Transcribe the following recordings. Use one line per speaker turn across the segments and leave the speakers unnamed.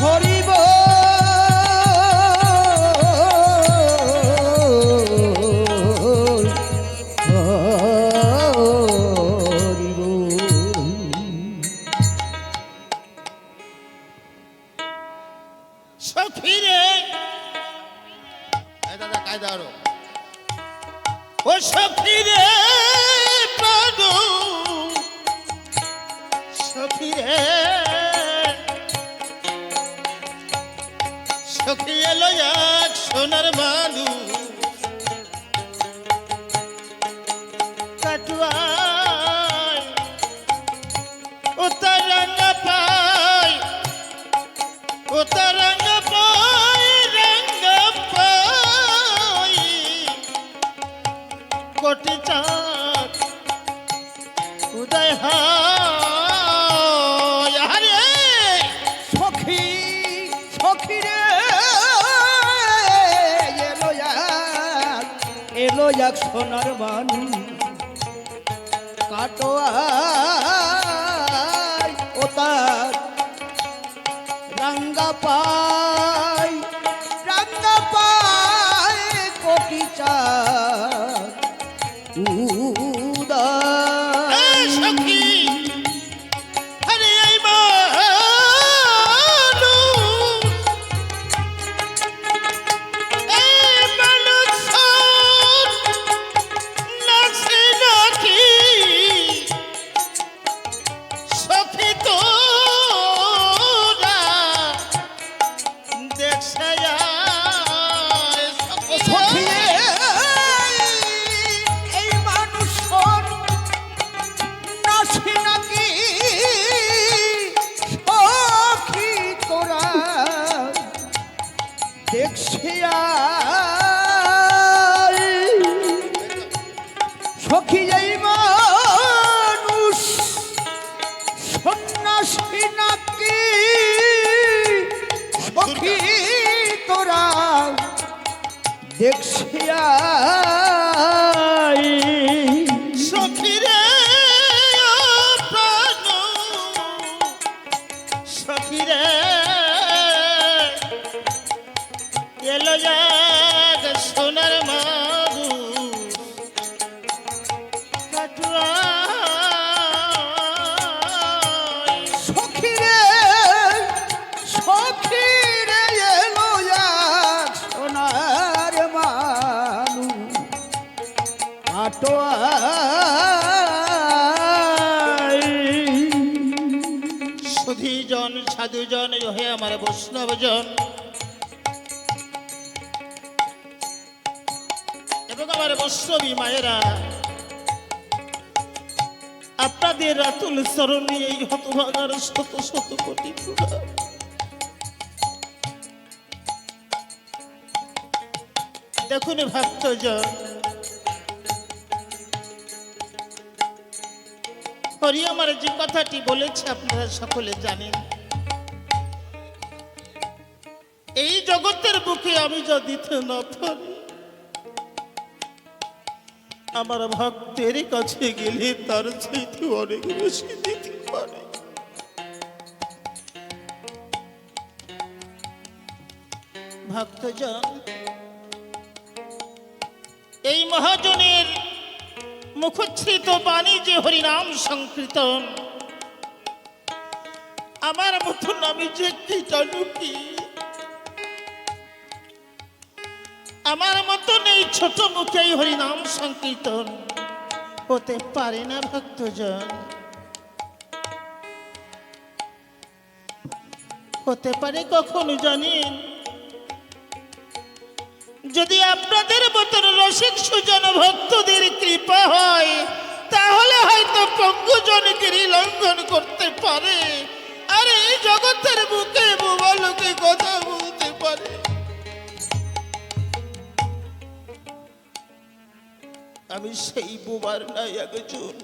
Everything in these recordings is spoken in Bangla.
হরি চাঁদ। উদয় আরে
সখী সখী রে! এলো এলো এক সোনার বানু কাটোয়াই ও তার রাঙ্গা পাই রাঙ্গা পাই কোটি চাঁদ।
বৈষ্ণবজন এবং আমার বৈষ্ণবী মায়েরা, আপনাদের রাতুল চরণে এই হতভাগার শত শত কোটি। দেখুন ভক্তজন, হরি আমার যে কথাটি বলেছে আপনারা সকলে জানেন এই জগতের বুকে আমি পারি আমার ভক্তের কাছে গেলে তার চাইতে অনেক বেশি দিতে পারে। ভক্তজন, এই মহাজনের মুখচ্ছ্রিত বাণী যে হরিনাম সংকীর্তন, আমার মতন আমি যে কীটানুকি আমার মতন এই ছোট মুখে এই হরিনাম সংকীর্তন। হতে পারে না ভক্তজন। হতে পারে কখনো জানেন যদি আপনাদের মতন রসিক সুজন ভক্তদের সেই বোবার নাই একজন।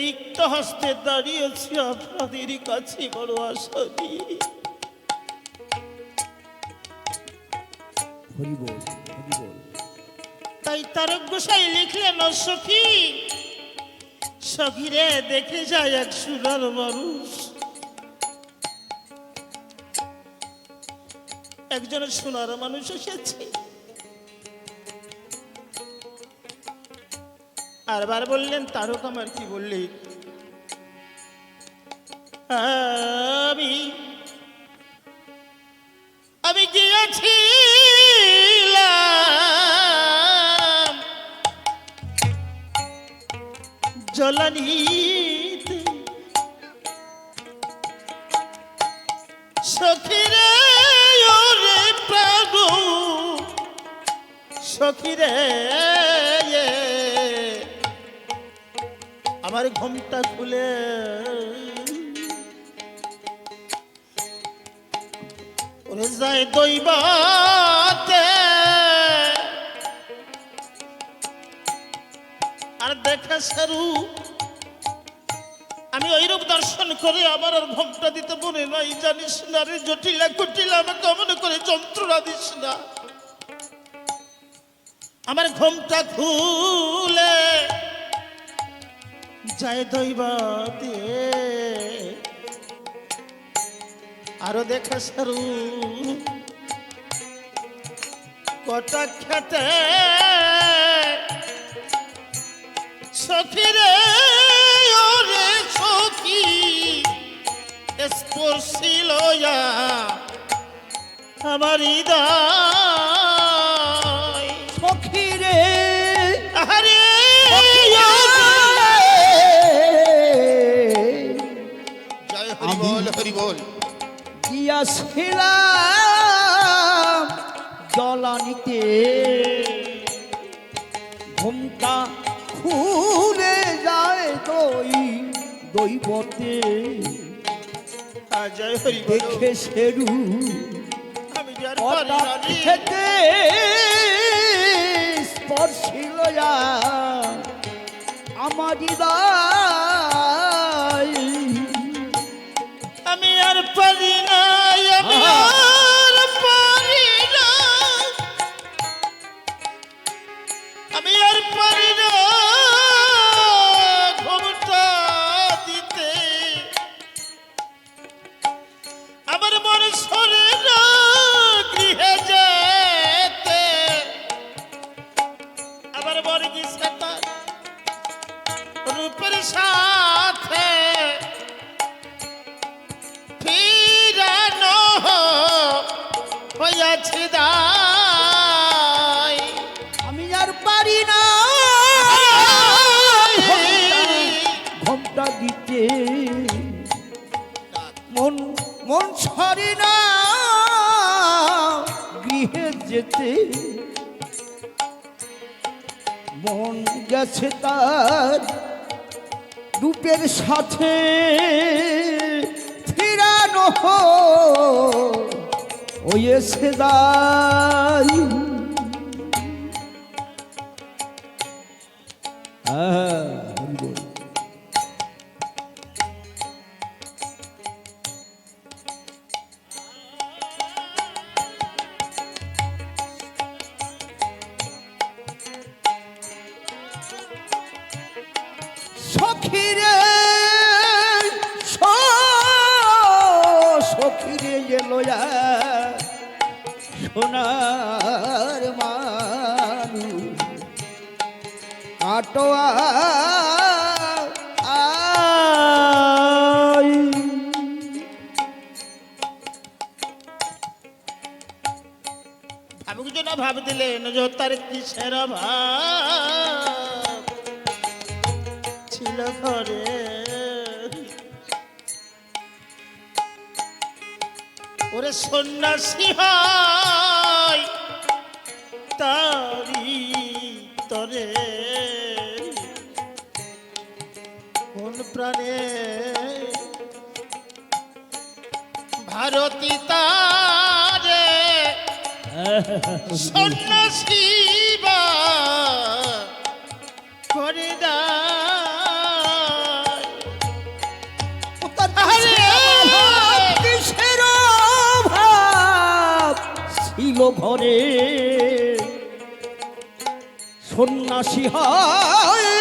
রিক্ত হস্তে দাঁড়িয়েছি আপনাদের কাছে বড় আশা নিয়ে। তাই তারক গোসাই লিখলেন সখী সখীরে দেখে যায় এক সুরার মানুষ। একজন সোনার মানুষ এসেছে। আরবার বললেন তারক আমার কি বললি? আমি আমি গিয়েছিলাম জলানিতে। সখিরে ওরে প্রভু সখিরে আমার ঘুমটা খুলে। যায় দইবাতে। আর দেখা সারু, আমি ওইরূপ দর্শন করে আমার আর ঘুমটা দিতে মনে নাই, জানিস না রে, জটিলা কুটিলা আমাকে মনে করে যন্ত্রণা দিস না। আমার ঘুমটা খুলে। যায় দৈবাতে। আরও দেখা সারু। কটা খেতে সখিরে ওরে সখি স্পর্শিল আমার হৃদয়
গিয়াছিলাম জলানিতে ঘুমটা খুলে যায় দই
বল।
দেখে সেরু
না
স্পর্শিল আমার
আমি আর পারি পারি না। ঘণ্টা দিতে মন মন
ছড়ে না। গৃহে যেতে মন গেছে তার রূপের সাথে। ফিরানো হয়েছে দায় সখীরে সখীরে এলোয়া সোনার আই।
ভাবুক না ভাব দিলেন যে কিসের ভাব ছিল ঘরে। ওরে সন্ন্যাসী হয় তারি তরে। প্রাণে। ভারতী তারে সন্ন্যাসী বা করে
ছিল ঘরে। সন্ন্যাসী হয়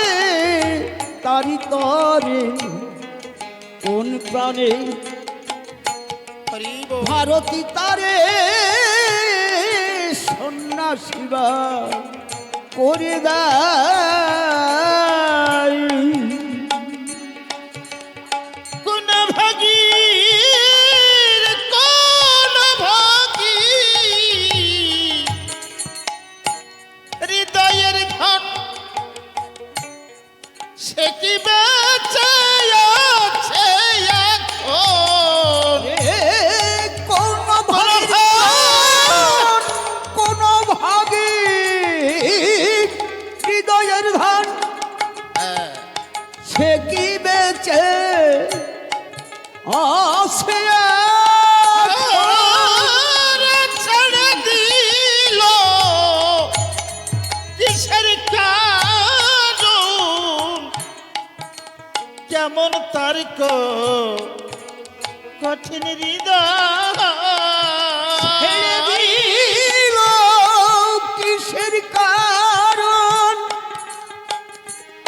তারি তরে কোন প্রাণে ভারতী তারে সন্ন্যাসীবা করে
দা কঠিন হৃদয়।
কিসের কারণ?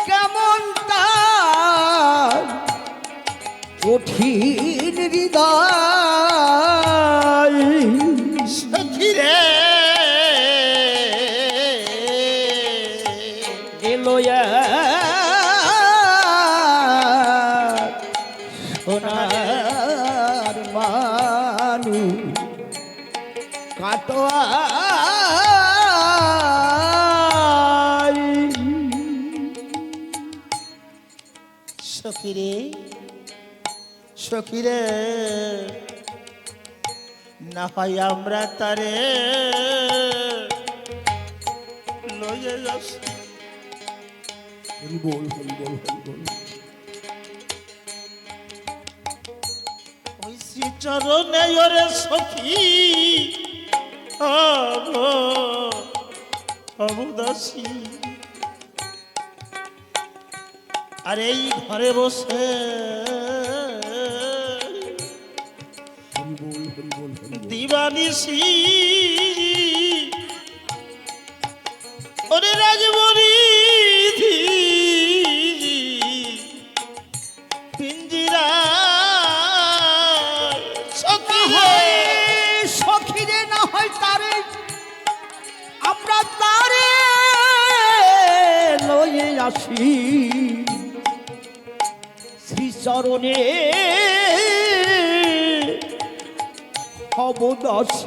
কেমন তার কঠিন হৃদয়? এলো
সখী রে না হয় আমরা তারে। লয়ে যাচ্ছি
হরি বল হরি বল হরি বল।
ওই শ্রীচরণে ওরে সখী। হব অবদাসী। আর এই ঘরে বসে
হরি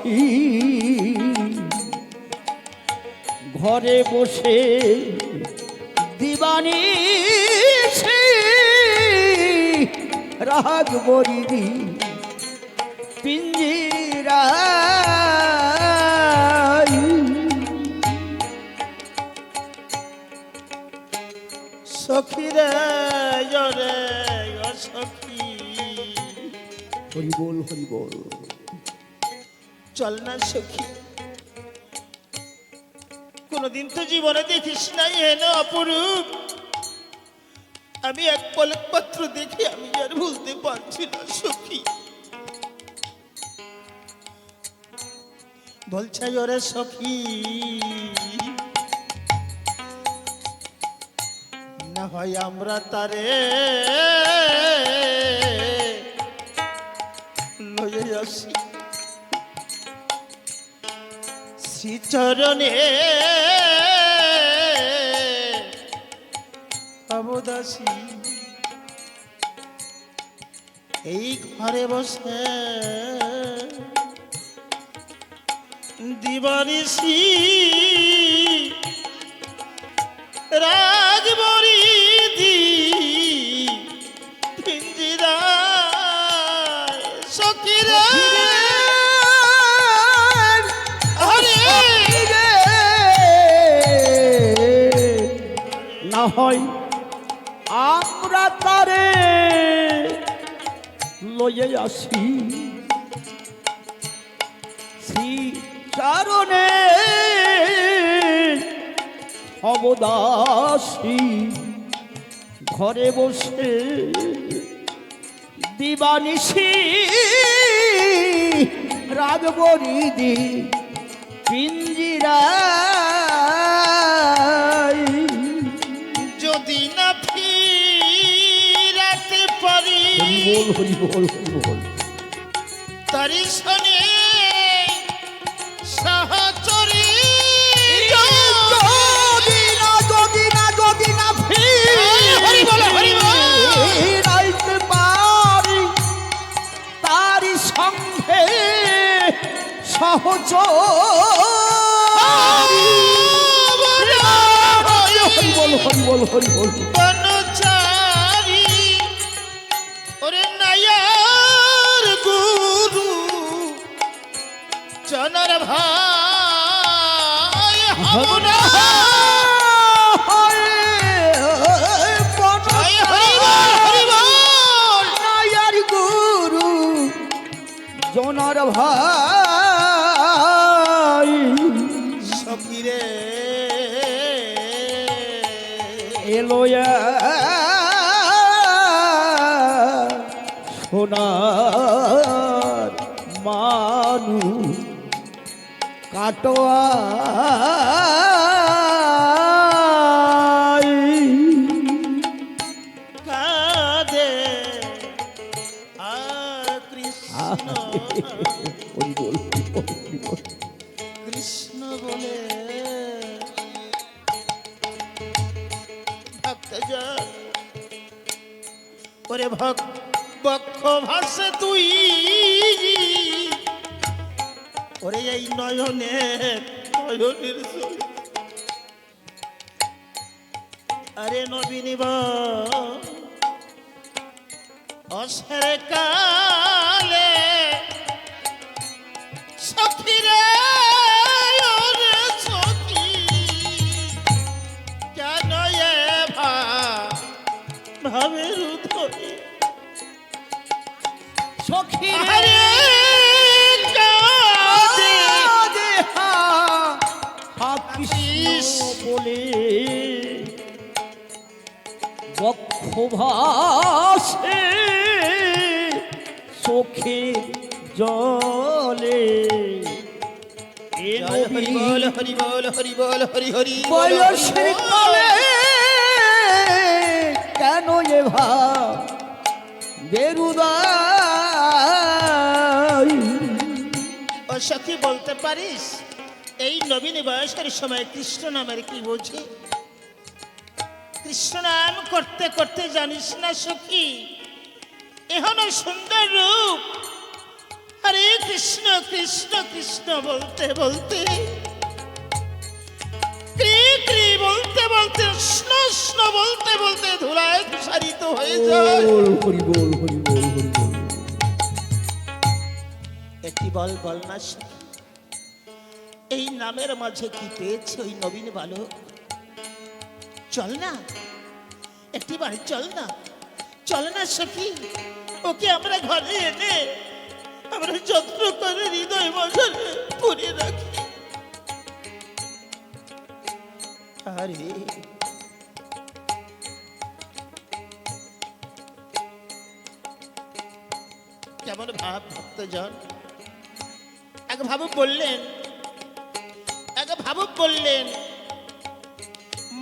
অবদাসী ঘরে বসে দিবানি রাগ বরিদি পিঞ্জিরা।
সখী রে জরে সখী।
হরি বল
চল না সখী। কোনদিন তো জীবনে দেখিস নাই হেন অপরূপ। আমি এক পলক পত্র দেখে আমি আর ভুলতে পারছি না সখী। বলছে ওরে সখী। না হয় আমরা তারে লয়ে আসি। শ্রীচরণে অবদাসী এই ঘরে বসে দিবানিসি রাজবরি
হয়। আমরা তারে লয়ে আসি। চারণে অবদাসী। ঘরে বসে দিবানিসি রাজবরিদি পিঞ্জিরা হরি বল হরি বল।
তারি শনি সহচরী।
রাইতে পারি তারি সঙ্গে সহচরী। হরি বল হরি
বল। হরি বল
জনার ভাই।
সখীরে।
এলোয়া সোনার মানু কাটোয়া।
ওরে ভক বক্ষ ভাসে তুই ওরে এই নয়নে নয়নের। আরে নবীনিব অসের কালে
জলে।
হরি বল হরি বল হরি বল হরি হরি
বয়সের
বল।
কেন এ ভাব? বেরুদাই।
ও সখী বলতে পারিস এই নবীন বয়সের সময় কৃষ্ণ নামের কি বোঝে? কৃষ্ণ নাম করতে করতে জানিস না সখী এখনও সুন্দর রূপ। হরে কৃষ্ণ কৃষ্ণ কৃষ্ণ বলতে বলতে। বলতে বলতে স্ন স্ন বলতে বলতে ধুলায় প্রসারিত হয়ে যায়।
হরি বল হরি বল হরি বল।
একটি বল বল না এই নামের মাঝে কি পেয়েছে ওই নবীন বালক? চল না একটি বার চল না। চল না সখী ওকে আমরা ঘরে এনে আমরা যত্ন করে হৃদয় মাঝারে পুরে রাখি। আরে। কেমন ভাব ভক্তজন? এক ভাবুক বললেন, এক ভাবুক বললেন,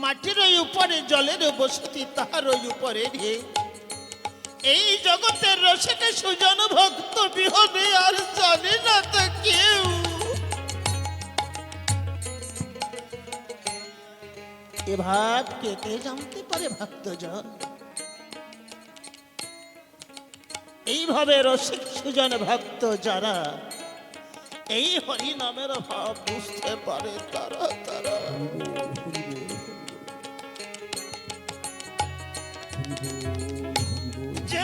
মাটির ওই উপরে, জলের বসতি তাহার ওই উপরে ঢেউ এই জগতের রসিকে সুজন ভক্ত বিহনে আর জানে না তো কেউ। ভাব কে কে জানতে পারে ভক্তজন। এইভাবে রসিক সুজন ভক্ত যারা, এই হরি নামের ভাব বুঝতে পারে তারা তারা।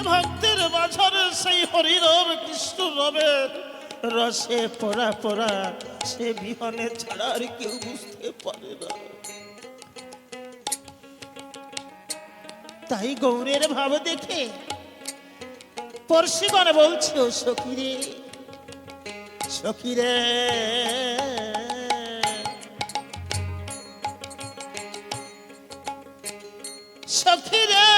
ভক্তের মাঝারে সেই হরি রব কৃষ্ণ রবের রসে পড়া পড়া সে বিহনে ছাড়া আর কেউ বুঝতে পারে না। তাই গৌরের ভাব দেখে পরশিগণ বলছে, ও সখীরে সখীরে সখীরে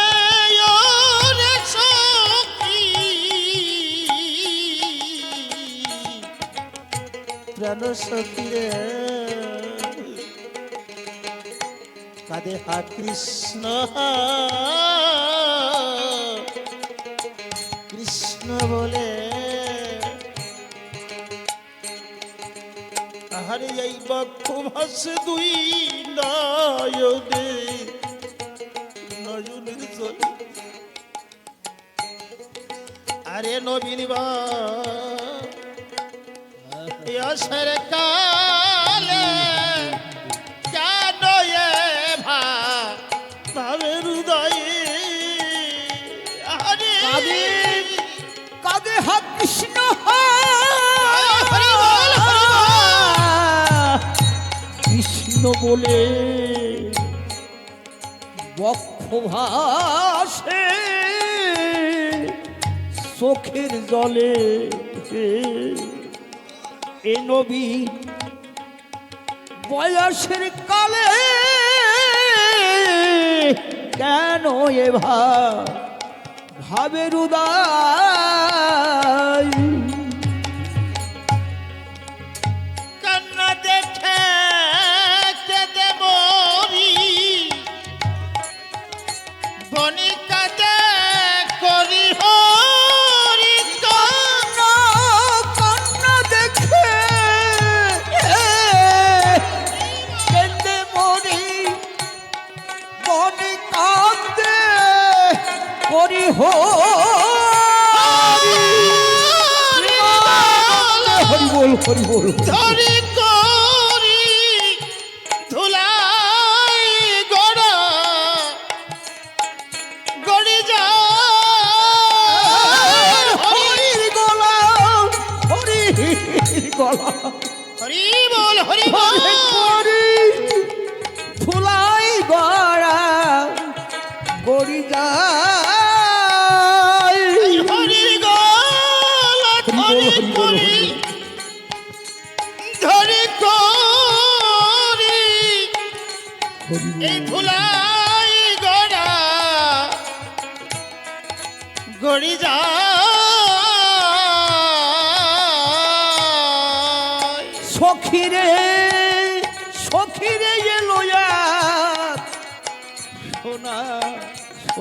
প্রাণ সখীরে কাদে হা কৃষ্ণ কৃষ্ণ বলে। আহারে এই বক্ষ ভাসে দুই নয়নে আরে নবীন বা পিয়সের কালে কেন ভাবে হৃদয়ী
কাদে কাদে হা কৃষ্ণ কৃষ্ণ বলে বক্ষ ভাষে চোখের জলে এ নবী বয়সের কালে কেন এ ভাবের উদয়
গড়ি
যায়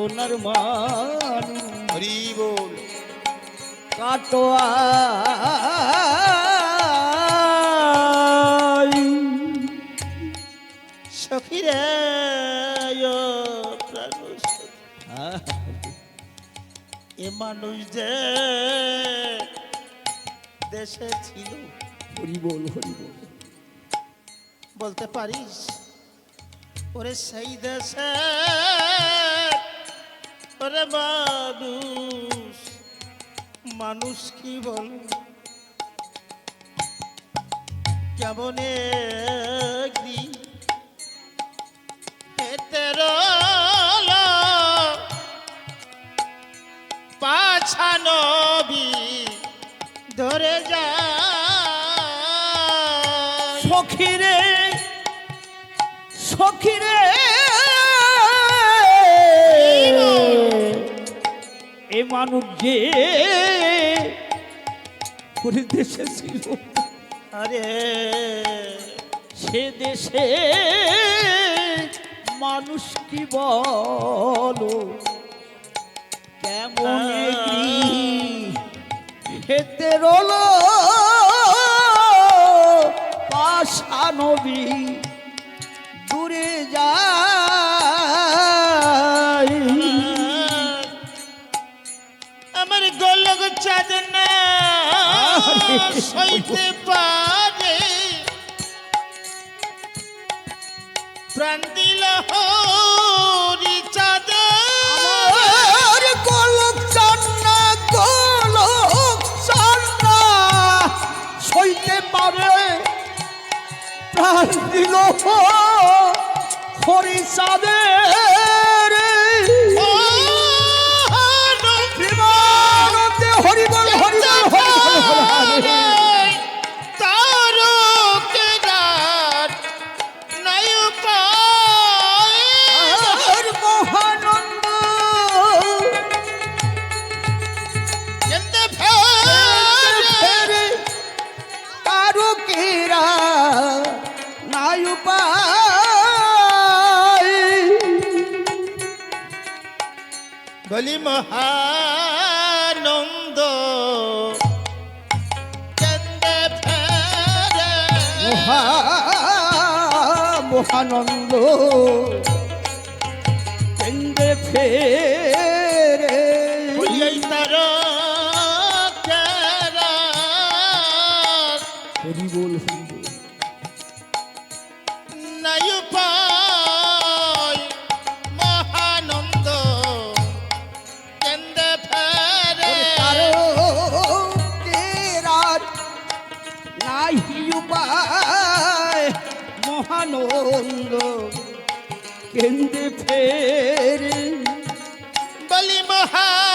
সোনার মান।
হরি বল।
কাটোয়া
সখিরে ও এ মানুষ যে দেশে ছিল।
হরি বল হরি বল।
বলতে পারিস? ওরে সেই দেশে ওরে মানুষ মানুষ কি বল? কেমন ধরে যায়।
সখিরে সখিরে মানুষ যে দেশে ছিল।
আরে।
সে দেশে মানুষ কি বলো? কেমন হেতে রল? পাশানবী দূরে যায়
দিল হরি
চাঁদের নাই উপায়
মহানন্দ কেন্দে ফেরে
নাই উপায় মহানন্দ
কেন্দ্রে ফেরে
বলি মহা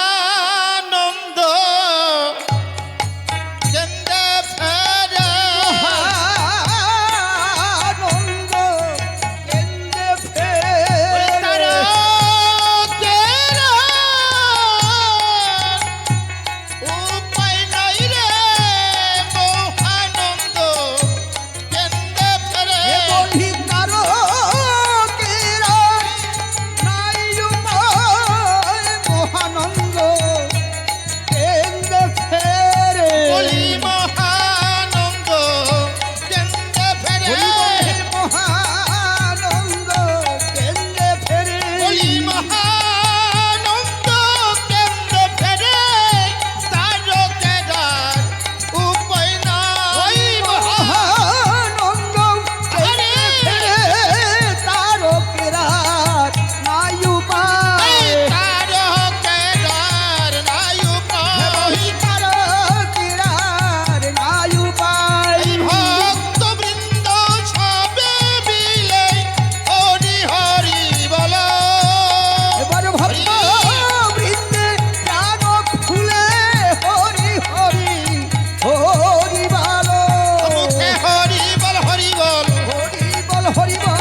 vivo